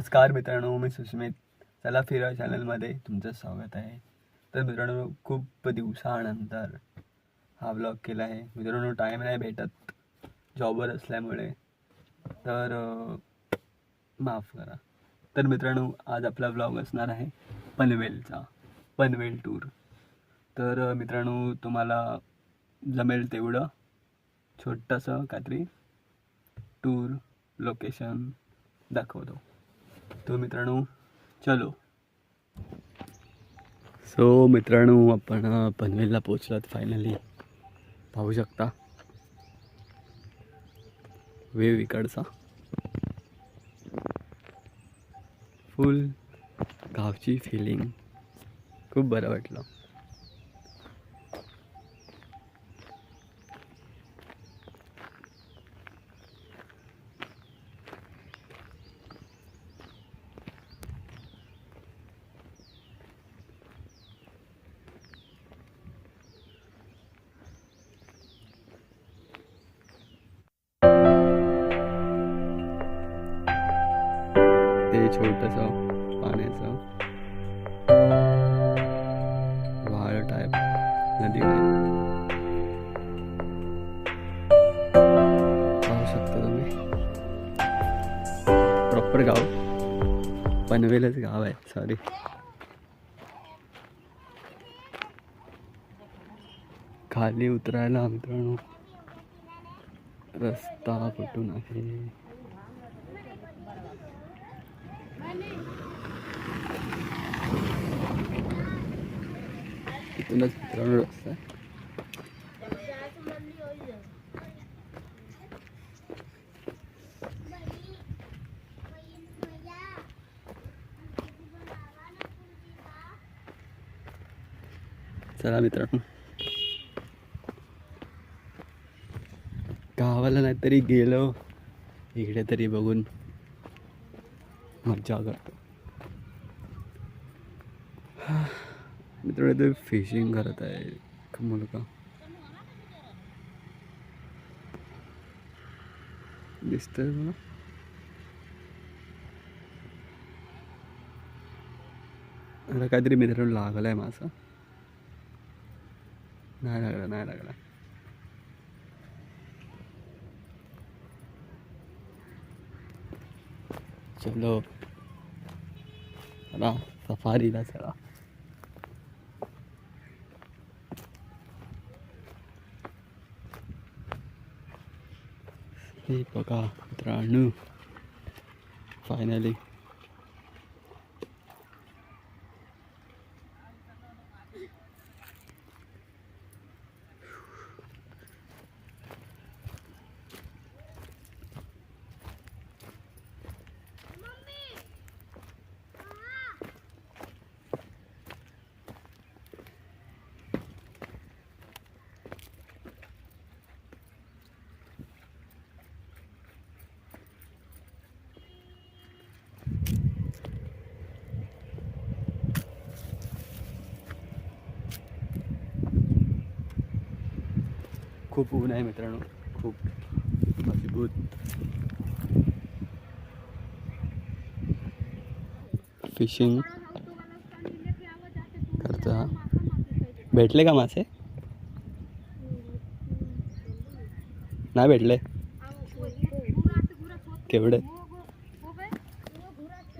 नमस्कार मित्रांनो मी सुस्मित. चला फिरा चॅनलमध्ये तुमचं स्वागत आहे. तर मित्रांनो खूप दिवसानंतर हा ब्लॉग केला आहे. मित्रांनो टाईम नाही भेटत जॉबवर असल्यामुळे. तर माफ करा. तर मित्रांनो आज आपला ब्लॉग असणार आहे पनवेलचा पनवेल टूर तर मित्रांनो तुम्हाला जमेल तेवढं छोटंसं काहीतरी टूर लोकेशन दाखवतो. तो मित्रांनो चलो. सो मित्रांनो आपण पनवेलला पोचलात फायनली पाहू शकता. वेव इकडचा. फुल गावची फिलिंग खूप बरं वाटलं. सॉरी खाली उतरायला मित्रांनो रस्ता कुठून आहे. इथूनच मित्रांनो रस्ता आहे. चला मित्रांनो गावाला नाहीतरी गेलो. इकडे तरी बघून मज्जा करतो. मित्रांनो ते फिशिंग करत आहे. मुलगा. दिसतंय मला. आता काहीतरी मित्रांनो लागलाय माझा. नाही लागला नाही लागला चलो चला सफारीला चला हे बघा मित्रांनो फायनली खूप ऊन आहे मित्रांनो. खूप मजबूत. फिशिंग करता भेटले का मासे? नाही भेटले. केवढे?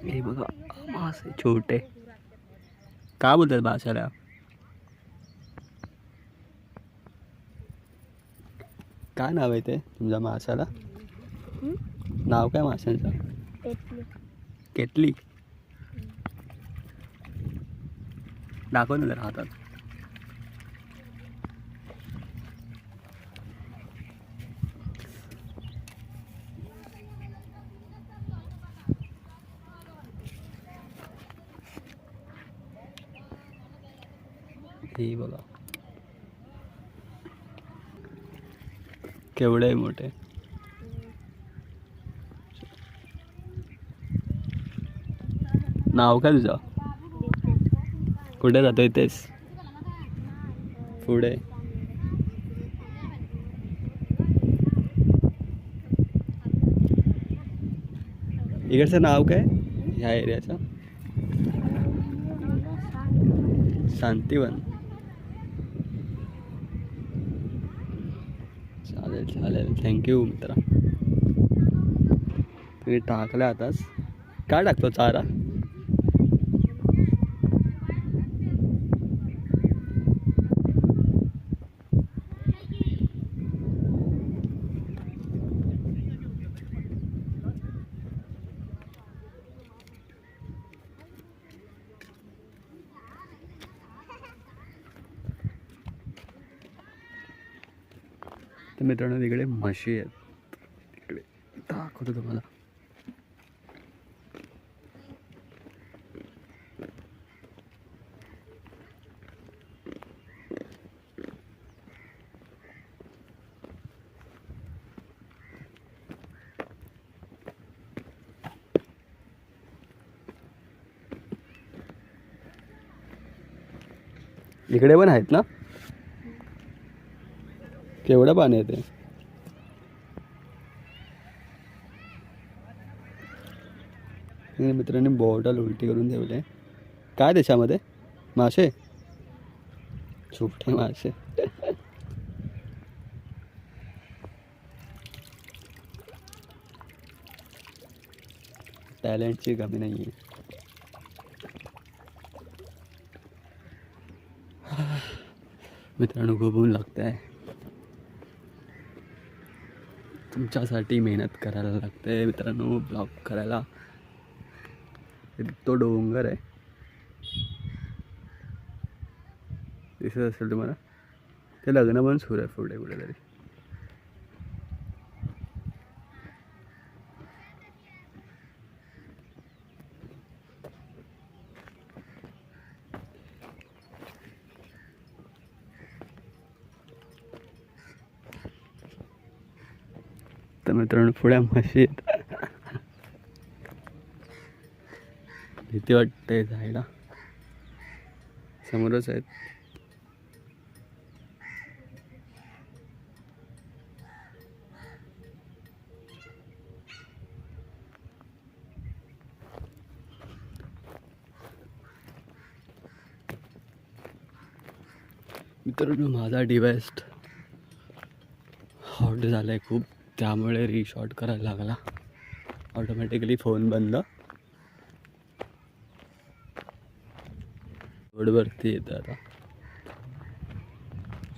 हे बघा मासे छोटे. का बोलतात भाषाला? काय नाव आहे ते तुमच्या माशाला? नाव काय माशांचं? केटली? दाखव ना जरा हातात. हे बघा. केवढे मोठे? नाव काय तुझं? कुठे जातो इथेच पुढे. इकडचं नाव काय? ह्या एरियाचं? शांतीवन. चालेल. थँक्यू मित्रा. तुम्ही टाकलं आताच. काय टाकतो चारा तर मित्रांनो तिकडे म्हशी आहेत. तिकडे दाखवतो तुम्हाला. इकडे पण आहेत ना? केवढं पाणी येते मित्रांनी बॉटल उलटी करून ठेवले. काय त्याच्यामध्ये? मासे? छोटे मासे. टॅलेंटची कमी नाही आहे मित्रांनो खूप ऊन लागत आहे तुमच्यासाठी मेहनत करायला लागते मित्रांनो ब्लॉग करायला. तो डोंगर आहे. दिसत असेल तुम्हाला. ते लग्न पण सुरू आहे पुढे कुठेतरी. तर मित्रांनो पुढ्या माशी आहेत भीती वाटते जायला. समोरच आहेत. मित्रांनो माझा डिवाइस्ट हॉट झाला आहे खूप. त्यामुळे रिशॉट करायला लागला. ऑटोमॅटिकली फोन बंद. रोडवरती येतं आता.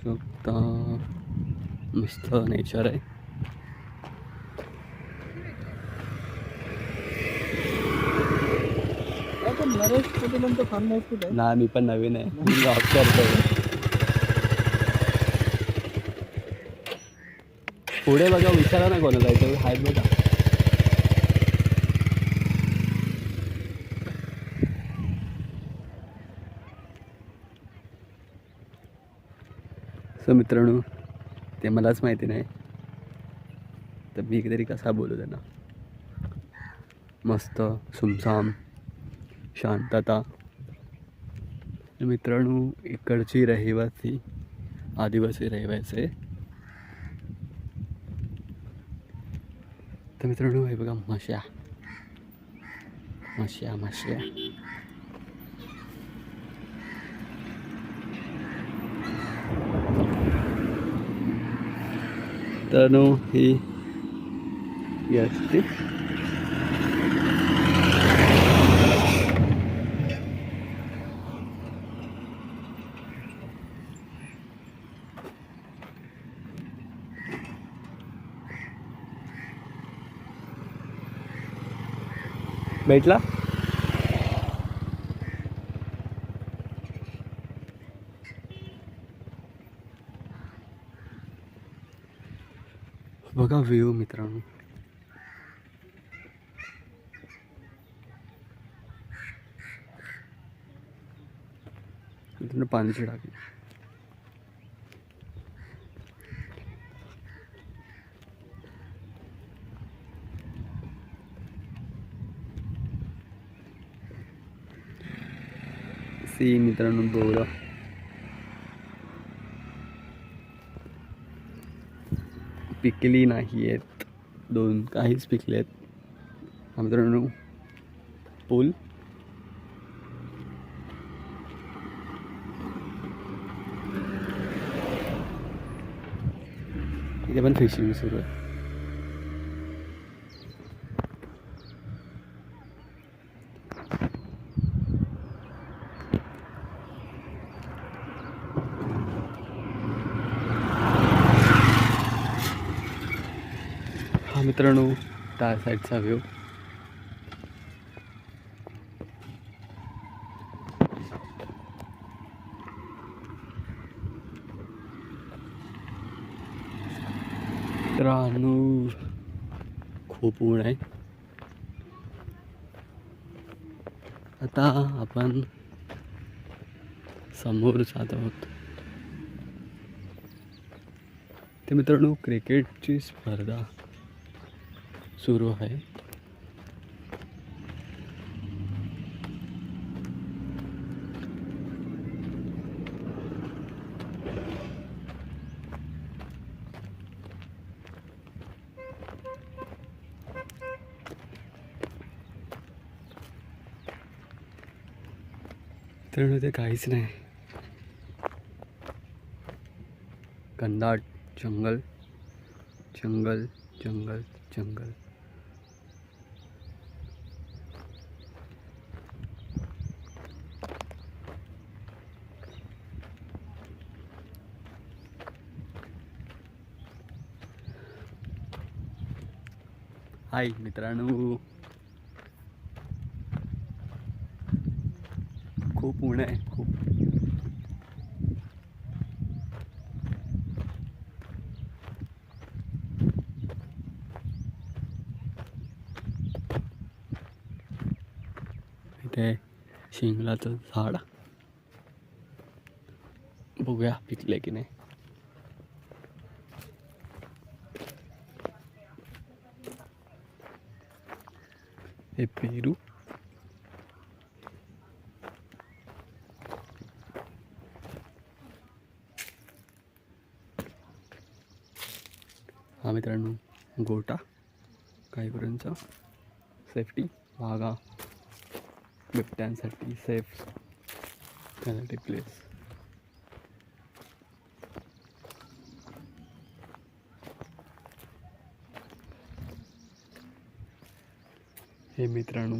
शकता मस्त नेचर आहे. नरेश कुठे फार्म हाऊस कुठे ना मी पण नवीन आहे. मी जॉब करतोय. पुढे बघा विचारा ना कोणाला इथे आहेत बघा. सो मित्रांनो ते मलाच माहिती नाही. तर मी तरी कसा बोलू त्यांना? मस्त सुमसाम शांतता. मित्रांनो इकडची रहिवासी आदिवासी रहिवासी आहे. तर मित्रांनो हे बघा म्हश्या म्हश्या म्हश्या तर नो ही ही असते भेटला? बघा व्ह्यू मित्रांनो. इथून पाण्याची टाकी. सी मित्रांनो बोरा पिकली नाही आहेत दोन काहीच पिकले आहेत मित्रांनो पूल इथे पण फिशिंग सुरू आहे हा मित्रांनो त्या साईडचा व्ह्यू. मित्रांनो खूप ऊन आहे. आता आपण समोर जात आहोत. ते मित्रांनो क्रिकेटची स्पर्धा. सुरू आहे. तर ते काहीच नाही. कंदाट जंगल जंगल जंगल जंगल. हाय मित्रांनो. खूप ऊन आहे खूप. इथे शिंगलाचं झाड. बघूया पिकले की नाही. हे पेरू हा मित्रांनो गोटा काही सेफ्टी वाघा बिबट्यांसाठी सेफ त्यासाठी प्लेस हे मित्रांनो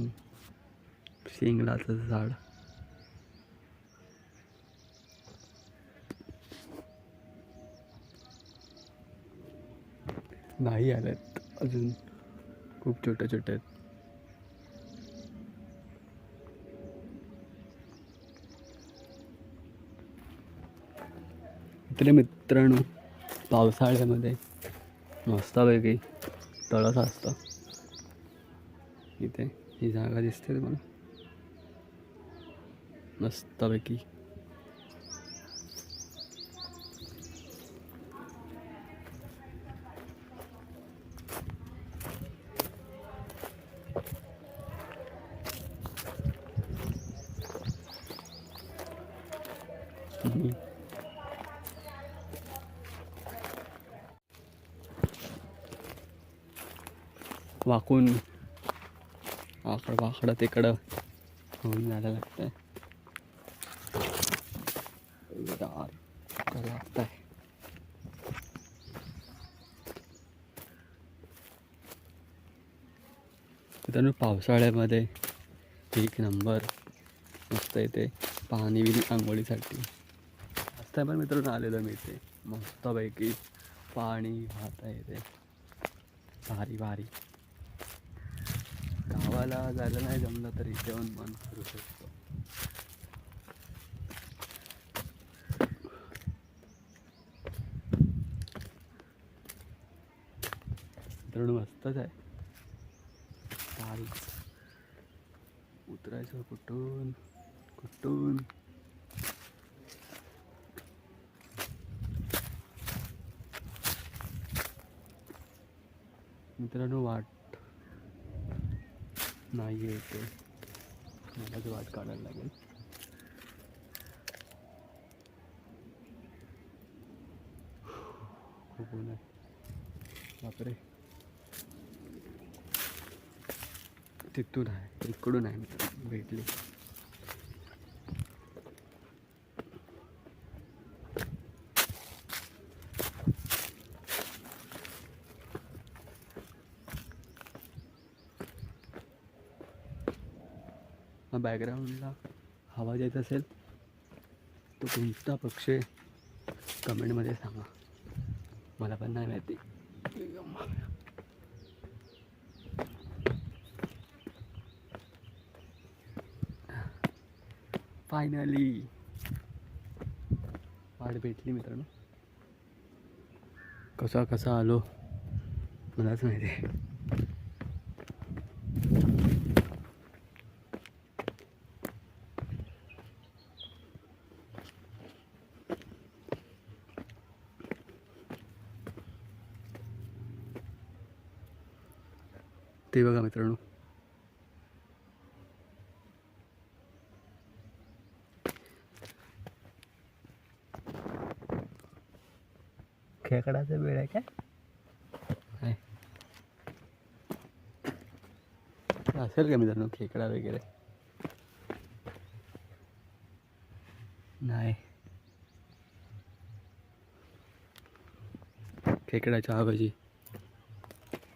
शेंगलाचं झाड. नाही आल्यात. अजून खूप छोट्या छोट्या आहेत. इकडे मित्रांनो पावसाळ्यामध्ये मस्तपैकी तळस असतं. इथे ही जागा दिसते तुम्हाला. मस्तपैकी. वाकून आकड वाकडं तिकडं होऊन जायला लागतंय. गार लागतंय मित्रांनो पावसाळ्यामध्ये एक नंबर मस्त येते पाणी बिनी आंघोळीसाठी. आहे पण मित्रांनो आलेलं मी इथे मस्तपैकी पाणी वाहत आहे भारी भारी. गावाला जायला नाही जमलं तरी जेवण येऊन मन करू शकतो. मित्रांनो मस्तच आहे. भारी उतरायचं कुठून? कुठून? मित्रांनो वाट नाही आहे ते मलाच वाट काढायला लागेल. खूप ऊन आहे. बापरे. तिथून आहे इकडून आहे मी भेटली. बॅकग्राऊंडला आवाज येत असेल तो कोणता पक्षी कमेंटमध्ये सांगा. मला पण नाही माहिती. फायनली वाट भेटली मित्रांनो. कसा कसा आलो मलाच माहिती ते बघा मित्रांनो. खेकडाचा वेळ आहे काय. असेल का मित्रांनो खेकडा वगैरे? नाही. खेकडाच्या आवाजी.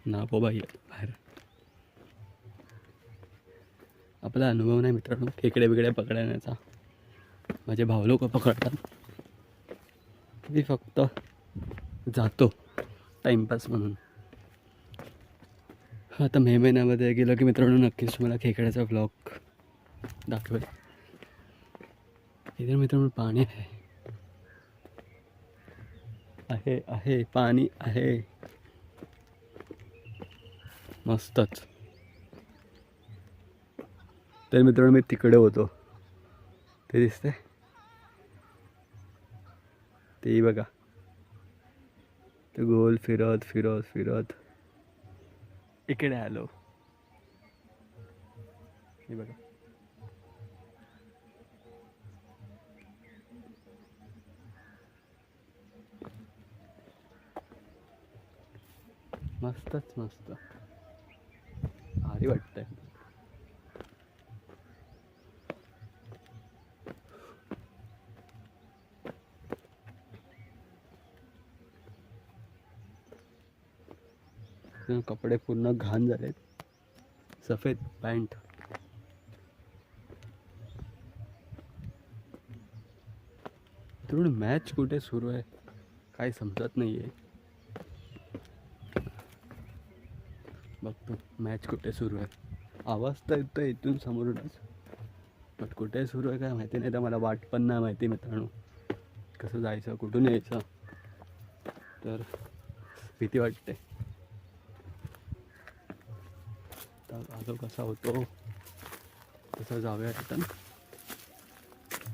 नापो बाई बाहेर. आपला अनुभव नाही मित्रांनो खेकडे बिकड्या पकडण्याचा माझे भाऊ लोक पकडतात. मी फक्त जातो टाईमपास म्हणून. आता मे महिन्यामध्ये गेलो की मित्रांनो नक्कीच तुम्हाला खेकड्याचा ब्लॉग दाखवेल. इथे मित्रांनो पाणी आहे. आहे आहे पाणी आहे. मस्तच. तर मित्रांनो मी तिकडे होतो. ते दिसतंय. तेही बघा. ते गोल फिरत फिरत फिरत. इकडे आलो. हे बघा. मस्तच मस्त. भारी वाटतंय. कपडे पूर्ण घाण झालेत. सफेद पॅन्ट. थोडं मॅच कुठे सुरू आहे? काही समजत नाही आहे बघतो मॅच कुठे सुरू आहे. आवाज तर येतो इथून समोरूनच. बट कुठे सुरू आहे काय माहिती नाही तर मला वाट पण नाही माहिती मित्रांनो. कसं जायचं कुठून यायचं? तर भीती वाटते. तर कसा होतो तसा जाऊया रिटर्न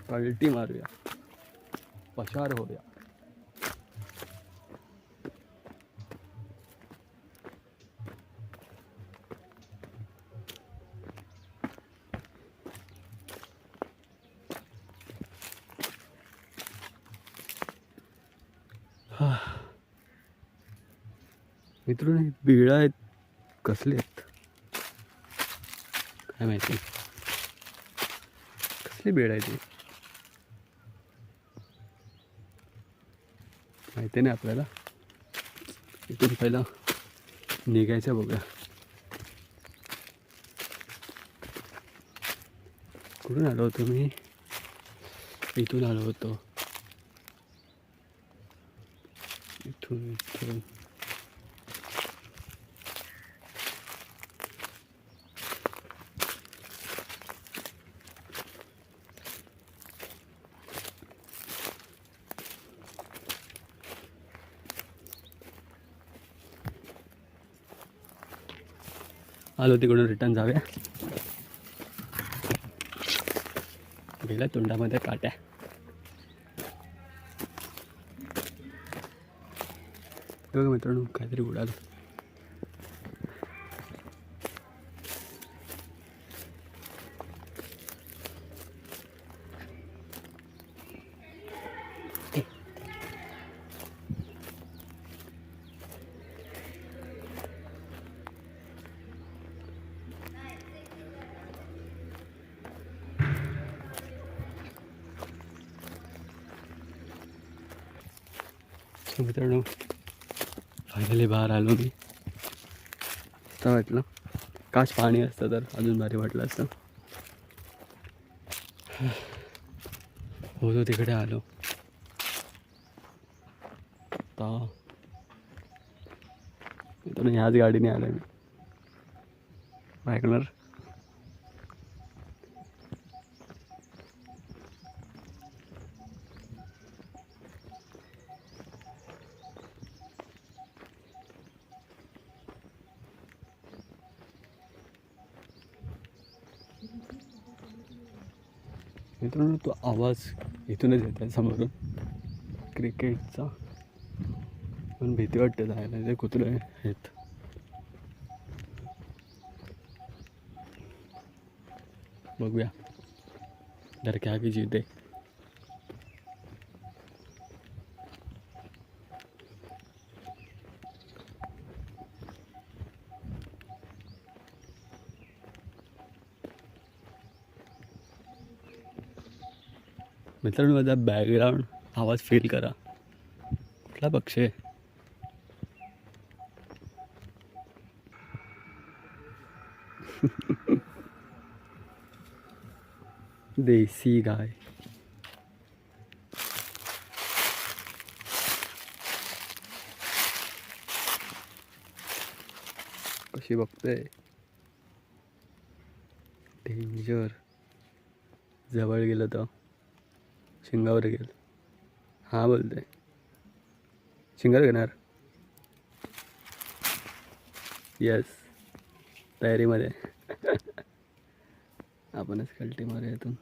पलटी मारूया. पशार होऊया. मित्रांनो बिळा आहेत कसले आहेत? काय माहिती? कसली बेड आहे ती? माहिती नाही आपल्याला. इथून पहिला निघायचं बघा कुठून आलो होतो मी? इथून आलो होतो. इथून इथून. आलो तिकडून रिटर्न जाऊया. गेल्या तोंडामध्ये काट्या. बघ मित्रांनो काहीतरी उडालं. सो मित्रांनो. फायनली बाहेर आलो मी. असं वाटलं काश पाणी असतं तर अजून भारी वाटलं असतं. होतो तिकडे आलो. आता ह्याच गाडीने आलो मी. ऐकणार मित्रांनो तो आवाज इथूनच येत आहे समोरून. क्रिकेटचा. पण भीती वाटते जायला ते कुत्रे आहेत. बघूया. डर क्या की जीते मित्रांनो माझा बॅकग्राऊंड आवाज फील करा. कुठला पक्षी आहे? देसी गाय. कशी बघते डेंजर जवळ गेलं तर. शिंगावर गेल. हां बोलते शिंगावर घेणार? येस तयारीमध्ये. आपणच कल्टीमध्ये येतून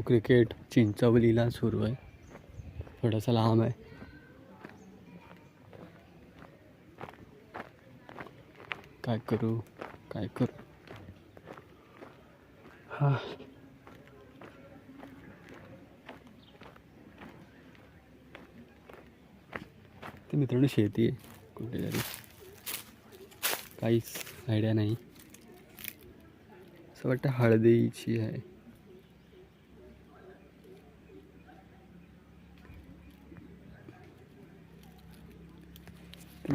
क्रिकेट चिंचवलीला सुरू आहे. थोडासा लांब आहे. काय करू? काय करू? हा. ते मित्रांनो शेती आहे. कुठेतरी. काहीच आयडिया नाही. असं वाटतं हळदीची आहे.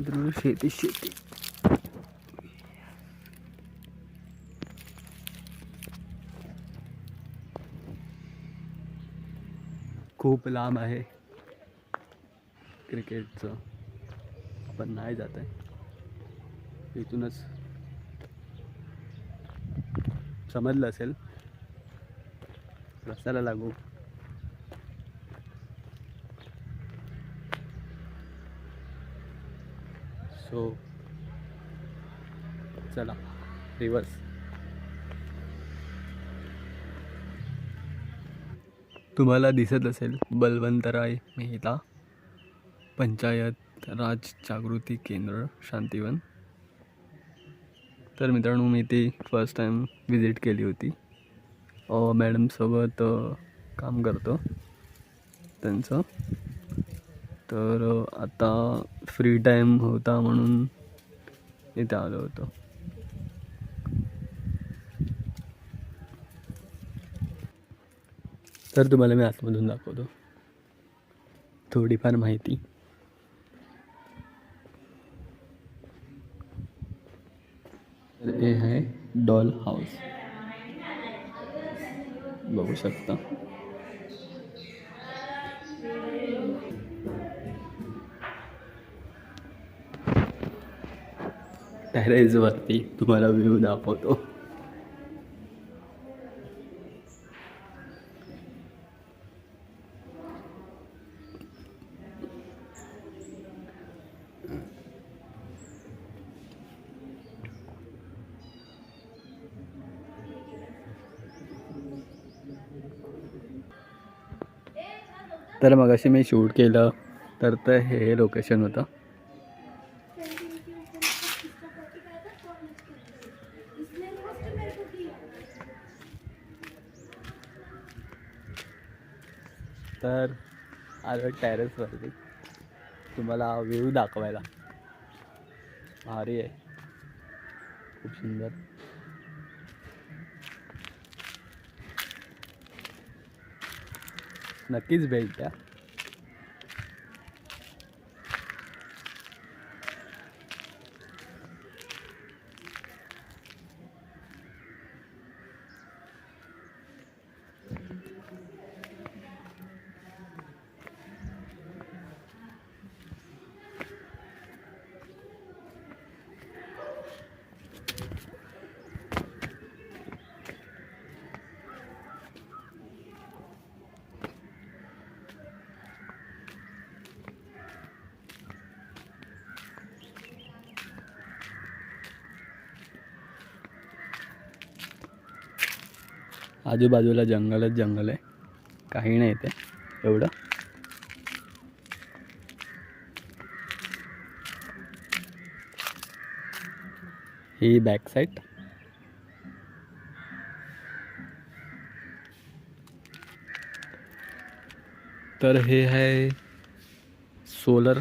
मित्रांनो शेती शेती खूप लांब आहे. क्रिकेटचं. पण नाही जात आहे. इथूनच. समजलं असेल? रस्त्याला लागू. सो चला रिवर्स तुम्हाला दिसत असेल बलवंतराय मेहता पंचायत राज जागृती केंद्र शांतीवन. तर मित्रांनो मी ती फर्स्ट टाईम विजिट केली होती. मॅडमसोबत काम करतो त्यांचं. तर आता फ्री टाईम होता म्हणून इथे आलो होतो. तर तुम्हाला मी आतमधून दाखवतो. थोडीफार माहिती. तर हे आहे डॉल हाऊस. बघू शकता. टेरेसवरती तुम्हाला व्ह्यू दाखवतो. तर मग अशी मी शूट केलं तर ते हे लोकेशन होतं. तर आलो टॅरेसवरती तुम्हाला व्ह्यू दाखवायला. भारी आहे. खूप सुंदर. नक्कीच भेट द्या. आजूबाजूला जंगलच जंगल आहे. काही नाही ते एवढं. ही बॅक साईड तर हे आहे सोलर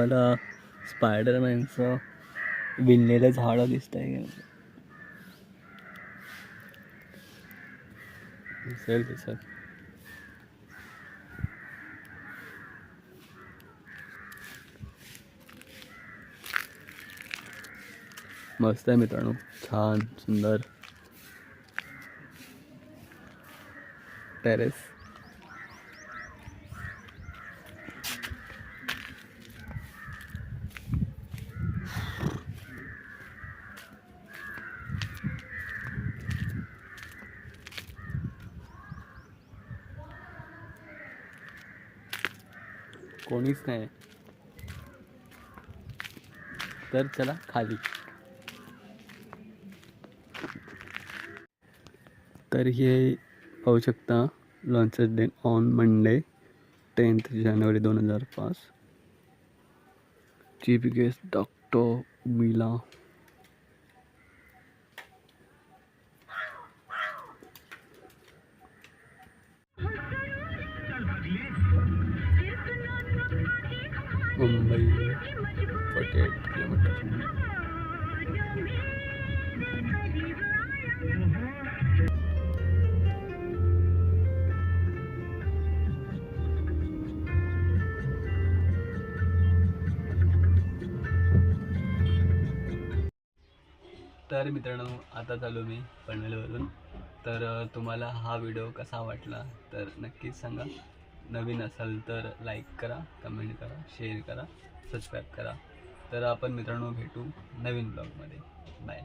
तुम्हाला स्पायडरमॅनचं विणलेलं झाडं दिसत आहे दिसेल दिसेल. मस्त आहे मित्रांनो. छान सुंदर. टेरेस कोणीच है। तर चला खाली। तर हे पाहू शकता launches day on Monday tenth जानेवारी दोन हज़ार पाच. चीफ गेस्ट डॉक्टर मिला तर मित्रांनो आता चालू मी पनवेलवरून. तर तुम्हाला हा व्हिडिओ कसा वाटला तर नक्कीच सांगा. नवीन असाल तर लाईक करा कमेंट करा शेअर करा सबस्क्राईब करा. तर आपण मित्रांनो भेटू नवीन ब्लॉगमध्ये बाय